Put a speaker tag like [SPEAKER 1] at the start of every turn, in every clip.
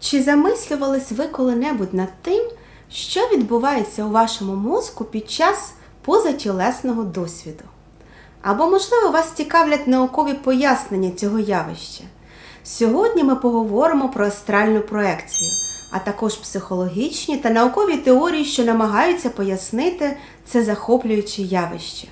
[SPEAKER 1] Чи замислювались ви коли-небудь над тим, що відбувається у вашому мозку під час позатілесного досвіду? Або, можливо, вас цікавлять наукові пояснення цього явища? Сьогодні ми поговоримо про астральну проекцію, а також психологічні та наукові теорії, що намагаються пояснити це захоплююче явище.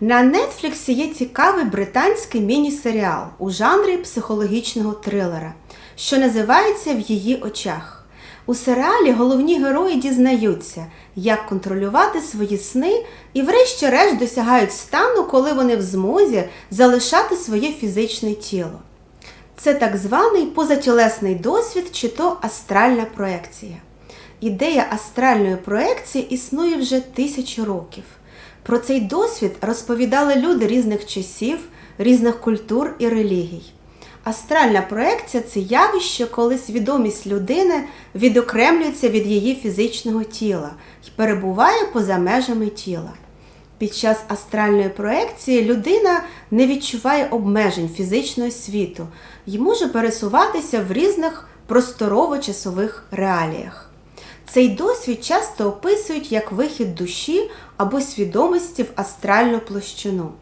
[SPEAKER 1] На Нетфліксі є цікавий британський міні-серіал у жанрі психологічного трилера, що називається В її очах. У серіалі головні герої дізнаються, як контролювати свої сни і, врешті-решт, досягають стану, коли вони в змозі залишати своє фізичне тіло. Це так званий позатілесний досвід чи то астральна проекція. Ідея астральної проекції існує вже тисячі років. Про цей досвід розповідали люди різних часів, різних культур і релігій. Астральна проекція це явище, коли свідомість людини відокремлюється від її фізичного тіла і перебуває поза межами тіла. Під час астральної проекції людина не відчуває обмежень фізичного світу і може пересуватися в різних просторово-часових реаліях. Цей досвід часто описують як вихід душі або свідомості в астральну площину.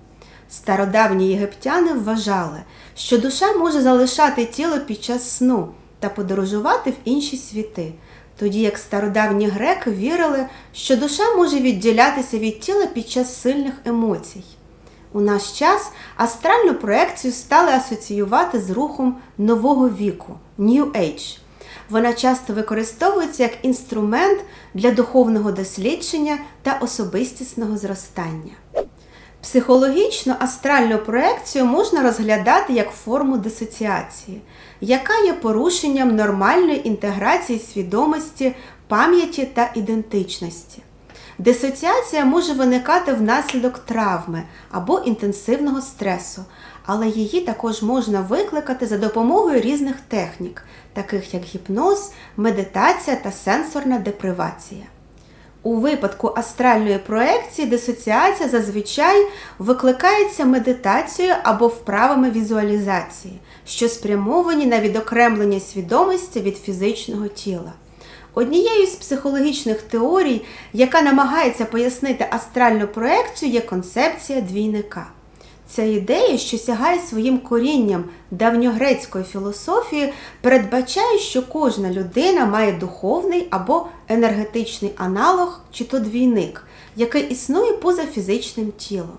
[SPEAKER 1] Стародавні єгиптяни вважали, що душа може залишати тіло під час сну та подорожувати в інші світи, тоді як стародавні греки вірили, що душа може відділятися від тіла під час сильних емоцій. У наш час астральну проекцію стали асоціювати з рухом нового віку New Age. Вона часто використовується як інструмент для духовного дослідження та особистісного зростання. Психологічно астральну проекцію можна розглядати як форму дисоціації, яка є порушенням нормальної інтеграції свідомості, пам'яті та ідентичності. Дисоціація може виникати внаслідок травми або інтенсивного стресу, але її також можна викликати за допомогою різних технік, таких як гіпноз, медитація та сенсорна депривація. У випадку астральної проекції дисоціація зазвичай викликається медитацією або вправами візуалізації, що спрямовані на відокремлення свідомості від фізичного тіла. Однією з психологічних теорій, яка намагається пояснити астральну проекцію, є концепція двійника. Ця ідея, що сягає своїм корінням давньогрецької філософії, передбачає, що кожна людина має духовний або енергетичний аналог чи то двійник, який існує поза фізичним тілом.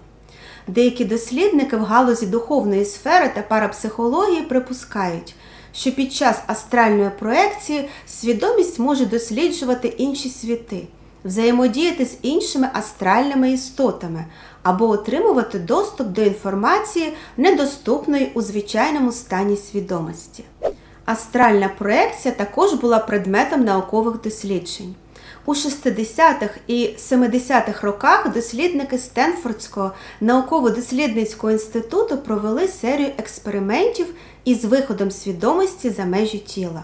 [SPEAKER 1] Деякі дослідники в галузі духовної сфери та парапсихології припускають, що під час астральної проекції свідомість може досліджувати інші світи, взаємодіяти з іншими астральними істотами або отримувати доступ до інформації, недоступної у звичайному стані свідомості. Астральна проекція також була предметом наукових досліджень. У 60-х і 70-х роках дослідники Стенфордського науково-дослідницького інституту провели серію експериментів із виходом свідомості за межі тіла.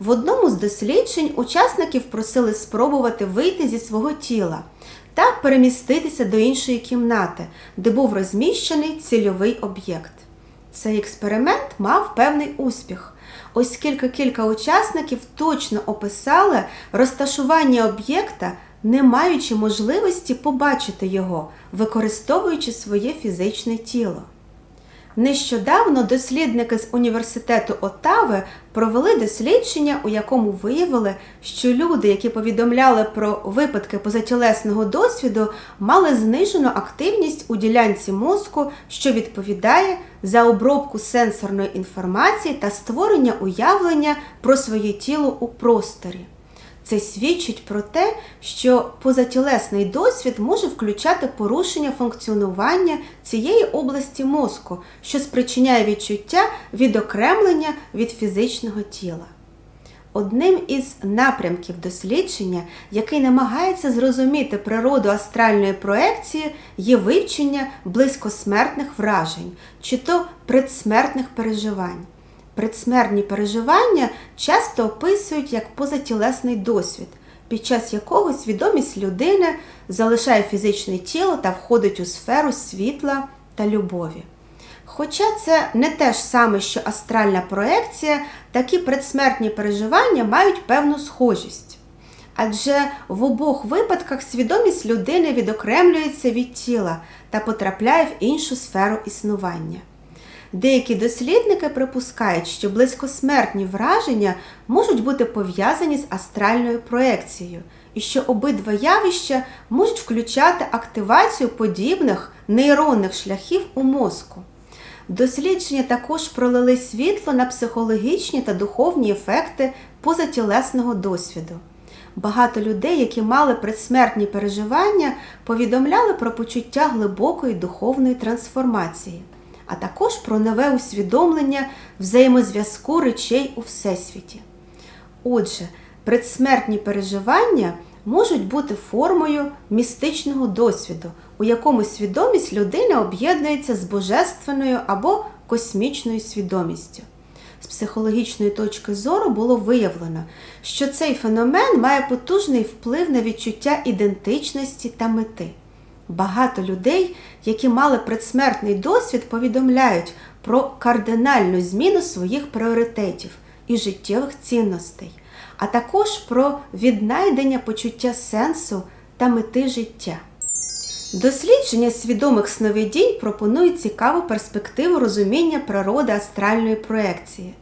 [SPEAKER 1] В одному з досліджень учасників просили спробувати вийти зі свого тіла та переміститися до іншої кімнати, де був розміщений цільовий об'єкт. Цей експеримент мав певний успіх, оскільки кілька учасників точно описали розташування об'єкта, не маючи можливості побачити його, використовуючи своє фізичне тіло. Нещодавно дослідники з університету Оттави провели дослідження, у якому виявили, що люди, які повідомляли про випадки позатілесного досвіду, мали знижену активність у ділянці мозку, що відповідає за обробку сенсорної інформації та створення уявлення про своє тіло у просторі. Це свідчить про те, що позатілесний досвід може включати порушення функціонування цієї області мозку, що спричиняє відчуття відокремлення від фізичного тіла. Одним із напрямків дослідження, який намагається зрозуміти природу астральної проекції, є вивчення близькосмертних вражень чи то предсмертних переживань. Предсмертні переживання часто описують як позатілесний досвід, під час якого свідомість людини залишає фізичне тіло та входить у сферу світла та любові. Хоча це не те ж саме, що астральна проекція, такі предсмертні переживання мають певну схожість. Адже в обох випадках свідомість людини відокремлюється від тіла та потрапляє в іншу сферу існування. Деякі дослідники припускають, що близькосмертні враження можуть бути пов'язані з астральною проекцією, і що обидва явища можуть включати активацію подібних нейронних шляхів у мозку. Дослідження також пролили світло на психологічні та духовні ефекти позатілесного досвіду. Багато людей, які мали предсмертні переживання, повідомляли про почуття глибокої духовної трансформації, а також про нове усвідомлення взаємозв'язку речей у Всесвіті. Отже, предсмертні переживання можуть бути формою містичного досвіду, у якому свідомість людини об'єднується з божественною або космічною свідомістю. З психологічної точки зору було виявлено, що цей феномен має потужний вплив на відчуття ідентичності та мети. Багато людей, які мали предсмертний досвід, повідомляють про кардинальну зміну своїх пріоритетів і життєвих цінностей, а також про віднайдення почуття сенсу та мети життя. Дослідження свідомих сновидінь пропонують цікаву перспективу розуміння природи астральної проекції.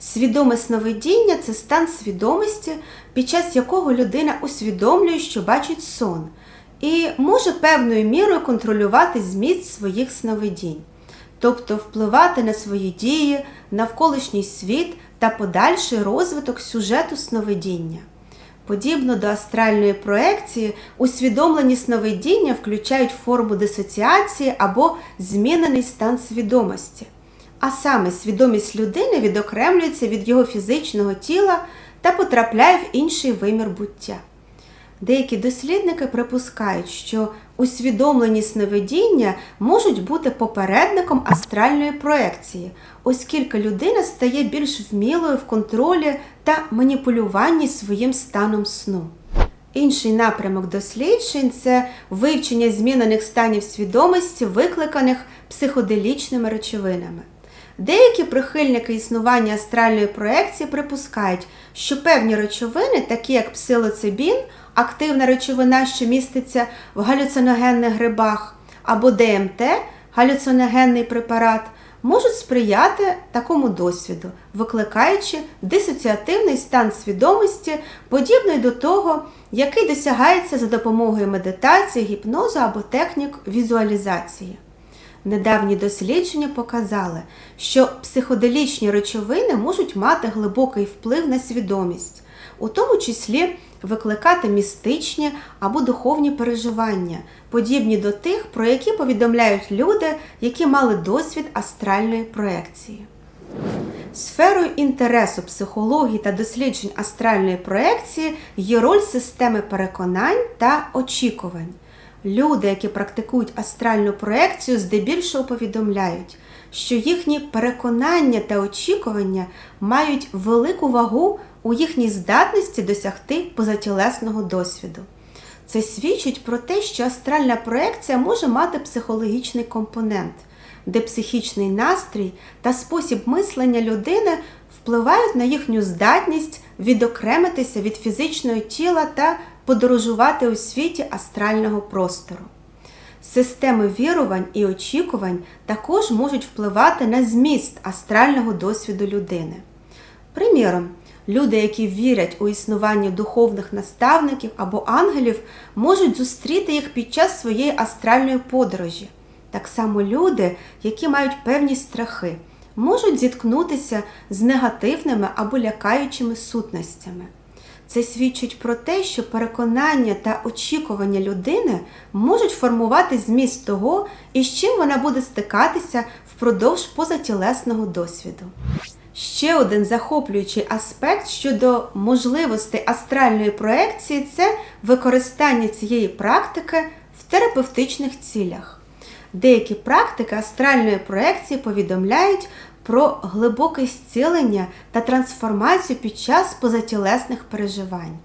[SPEAKER 1] Свідоме сновидіння це стан свідомості, під час якого людина усвідомлює, що бачить сон, і може певною мірою контролювати зміст своїх сновидінь, тобто впливати на свої дії, навколишній світ та подальший розвиток сюжету сновидіння. Подібно до астральної проекції, усвідомлені сновидіння включають форму дисоціації або змінений стан свідомості. А саме свідомість людини відокремлюється від його фізичного тіла та потрапляє в інший вимір буття. Деякі дослідники припускають, що усвідомлені сновидіння можуть бути попередником астральної проекції, оскільки людина стає більш вмілою в контролі та маніпулюванні своїм станом сну. Інший напрямок досліджень це вивчення змінених станів свідомості, викликаних психоделічними речовинами. Деякі прихильники існування астральної проекції припускають, що певні речовини, такі як псилоцибін, активна речовина, що міститься в галюциногенних грибах, або ДМТ, галюциногенний препарат, можуть сприяти такому досвіду, викликаючи дисоціативний стан свідомості, подібний до того, який досягається за допомогою медитації, гіпнозу або технік візуалізації. Недавні дослідження показали, що психоделічні речовини можуть мати глибокий вплив на свідомість, у тому числі викликати містичні або духовні переживання, подібні до тих, про які повідомляють люди, які мали досвід астральної проекції. Сферою інтересу психології та досліджень астральної проекції є роль системи переконань та очікувань. Люди, які практикують астральну проекцію, здебільшого повідомляють, що їхні переконання та очікування мають велику вагу у їхній здатності досягти позатілесного досвіду. Це свідчить про те, що астральна проекція може мати психологічний компонент, де психічний настрій та спосіб мислення людини впливають на їхню здатність відокремитися від фізичного тіла та подорожувати у світі астрального простору. Системи вірувань і очікувань також можуть впливати на зміст астрального досвіду людини. Приміром, люди, які вірять у існування духовних наставників або ангелів, можуть зустріти їх під час своєї астральної подорожі. Так само люди, які мають певні страхи, можуть зіткнутися з негативними або лякаючими сутностями. Це свідчить про те, що переконання та очікування людини можуть формувати зміст того, із чим вона буде стикатися впродовж позатілесного досвіду. Ще один захоплюючий аспект щодо можливостей астральної проекції це використання цієї практики в терапевтичних цілях. Деякі практики астральної проекції повідомляють про глибоке зцілення та трансформацію під час позатілесних переживань.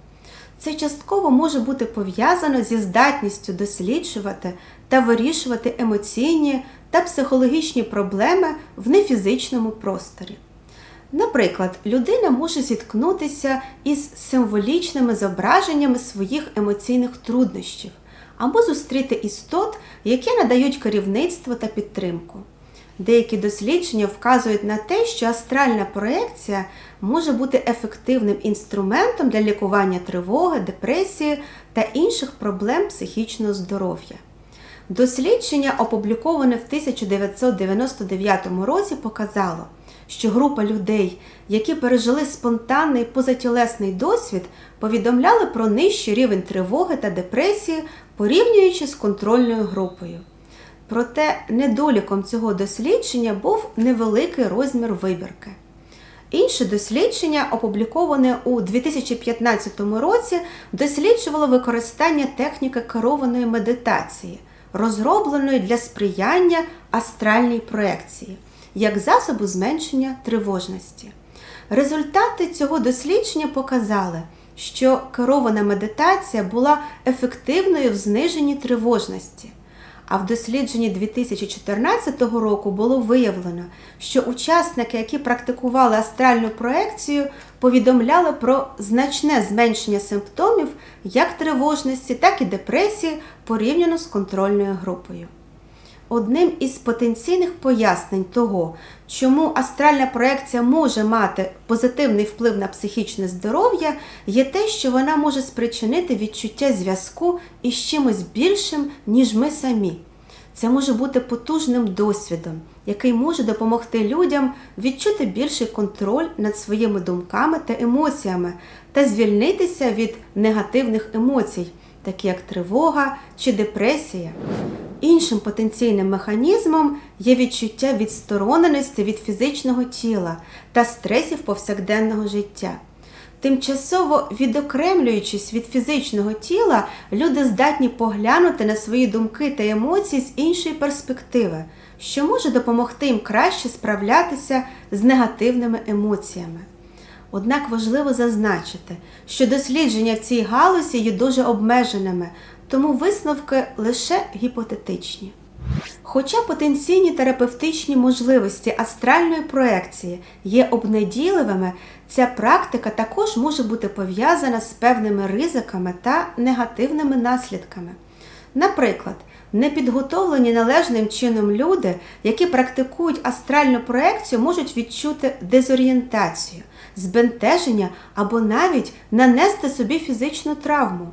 [SPEAKER 1] Це частково може бути пов'язано зі здатністю досліджувати та вирішувати емоційні та психологічні проблеми в нефізичному просторі. Наприклад, людина може зіткнутися із символічними зображеннями своїх емоційних труднощів або зустріти істот, які надають керівництво та підтримку. Деякі дослідження вказують на те, що астральна проекція може бути ефективним інструментом для лікування тривоги, депресії та інших проблем психічного здоров'я. Дослідження, опубліковане в 1999 році, показало, що група людей, які пережили спонтанний позатілесний досвід, повідомляли про нижчий рівень тривоги та депресії, порівнюючи з контрольною групою. Проте недоліком цього дослідження був невеликий розмір вибірки. Інше дослідження, опубліковане у 2015 році, досліджувало використання техніки керованої медитації, розробленої для сприяння астральній проекції, як засобу зменшення тривожності. Результати цього дослідження показали, що керована медитація була ефективною в зниженні тривожності. А в дослідженні 2014 року було виявлено, що учасники, які практикували астральну проекцію, повідомляли про значне зменшення симптомів як тривожності, так і депресії порівняно з контрольною групою. Одним із потенційних пояснень того, чому астральна проекція може мати позитивний вплив на психічне здоров'я, є те, що вона може спричинити відчуття зв'язку із чимось більшим, ніж ми самі. Це може бути потужним досвідом, який може допомогти людям відчути більший контроль над своїми думками та емоціями та звільнитися від негативних емоцій, такі як тривога чи депресія. Іншим потенційним механізмом є відчуття відстороненості від фізичного тіла та стресів повсякденного життя. Тимчасово відокремлюючись від фізичного тіла, люди здатні поглянути на свої думки та емоції з іншої перспективи, що може допомогти їм краще справлятися з негативними емоціями. Однак важливо зазначити, що дослідження в цій галузі є дуже обмеженими, тому висновки лише гіпотетичні. Хоча потенційні терапевтичні можливості астральної проекції є обнадійливими, ця практика також може бути пов'язана з певними ризиками та негативними наслідками. Наприклад, непідготовлені належним чином люди, які практикують астральну проекцію, можуть відчути дезорієнтацію, збентеження або навіть нанести собі фізичну травму.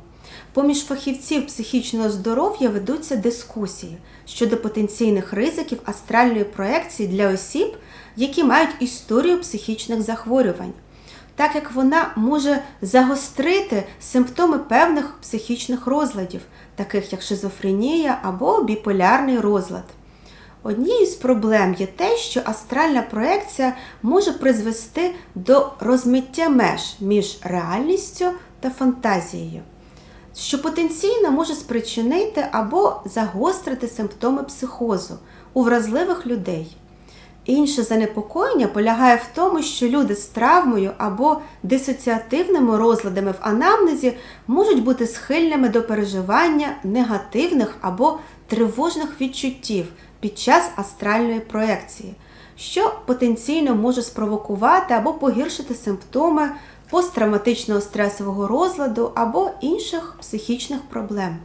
[SPEAKER 1] Поміж фахівців психічного здоров'я ведуться дискусії щодо потенційних ризиків астральної проекції для осіб, які мають історію психічних захворювань, так як вона може загострити симптоми певних психічних розладів, таких як шизофренія або біполярний розлад. Однією з проблем є те, що астральна проекція може призвести до розмиття меж між реальністю та фантазією що потенційно може спричинити або загострити симптоми психозу у вразливих людей. Інше занепокоєння полягає в тому, що люди з травмою або дисоціативними розладами в анамнезі можуть бути схильними до переживання негативних або тривожних відчуттів під час астральної проекції, що потенційно може спровокувати або погіршити симптоми посттравматичного стресового розладу або інших психічних проблем.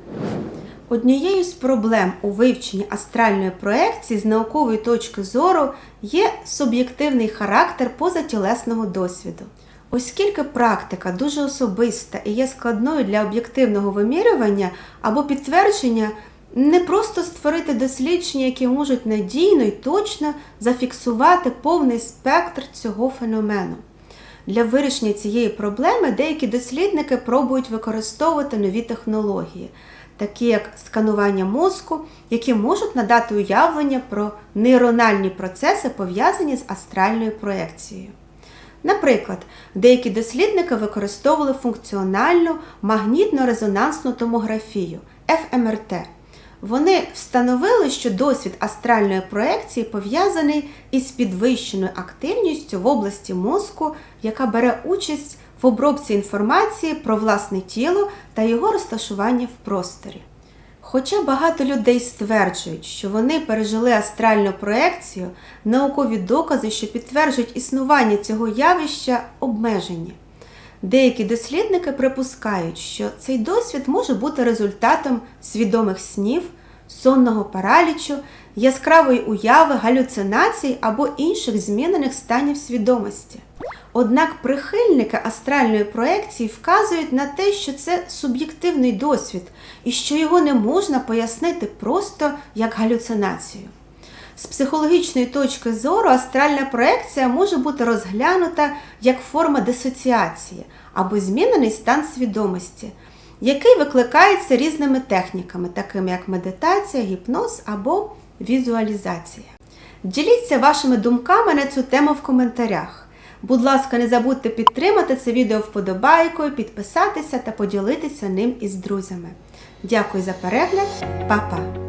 [SPEAKER 1] Однією з проблем у вивченні астральної проекції з наукової точки зору є суб'єктивний характер позатілесного досвіду. Оскільки практика дуже особиста і є складною для об'єктивного вимірювання або підтвердження, не просто створити дослідження, які можуть надійно і точно зафіксувати повний спектр цього феномену. Для вирішення цієї проблеми деякі дослідники пробують використовувати нові технології, такі як сканування мозку, які можуть надати уявлення про нейрональні процеси, пов'язані з астральною проекцією. Наприклад, деякі дослідники використовували функціональну магнітно-резонансну томографію ФМРТ. Вони встановили, що досвід астральної проекції пов'язаний із підвищеною активністю в області мозку, яка бере участь в обробці інформації про власне тіло та його розташування в просторі. Хоча багато людей стверджують, що вони пережили астральну проекцію, наукові докази, що підтверджують існування цього явища, обмежені. Деякі дослідники припускають, що цей досвід може бути результатом свідомих снів, сонного паралічу, яскравої уяви, галюцинацій або інших змінених станів свідомості. Однак прихильники астральної проекції вказують на те, що це суб'єктивний досвід і що його не можна пояснити просто як галюцинацію. З психологічної точки зору астральна проекція може бути розглянута як форма дисоціації або змінений стан свідомості, який викликається різними техніками, такими як медитація, гіпноз або візуалізація. Діліться вашими думками на цю тему в коментарях. Будь ласка, не забудьте підтримати це відео вподобайкою, підписатися та поділитися ним із друзями. Дякую за перегляд, Па-па!